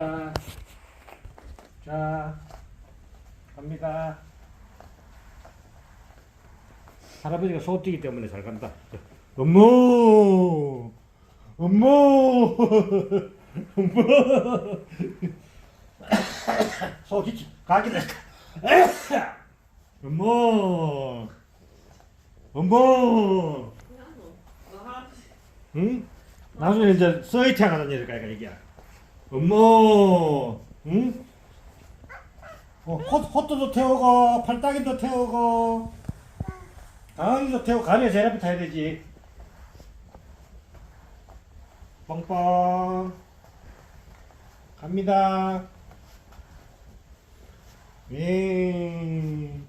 자, 자, 갑니다. 할아버지가 소띠기 때문에 잘 간다. 엄마, 엄마, 엄마. 소기 가기다. 엄마, 엄마. 응? 나중에 이제 서이트 하가 다녀야 될까 이게. 엄마, 응? 어, 호, 호떡도 태우고, 팔딱이도 태우고, 강아지도 태우고, 가면 제일 앞에 타야 되지. 뻥뻥. 갑니다. 윙.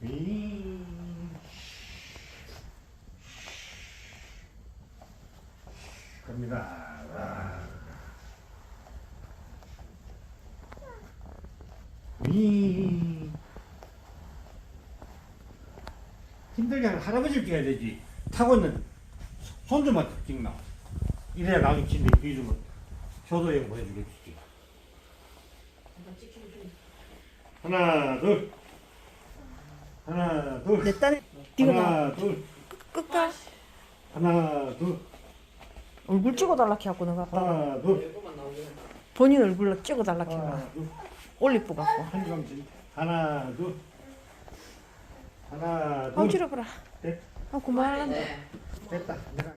윙. 갑니다. 와. 위. 힘들게 하는 할아버지를 뛰어야 되지. 타고 있는 손주만 찍나. 이래야 나중에 진대 비주면 효도형 보여주겠지. 하나, 둘. 하나, 둘. 내 딴에 네가 나 하나, 둘. 끝까지 하나, 둘. 얼굴 찍어달라 해갖고 내가 아빠가 하나, 둘. 본인 얼굴로 찍어달라 해가 하나, 둘. 올리뿌 갖고 한점 진. 하나, 둘. 하나, 아 둘. 길어보라 됐, 아 그만한다 됐다. 내가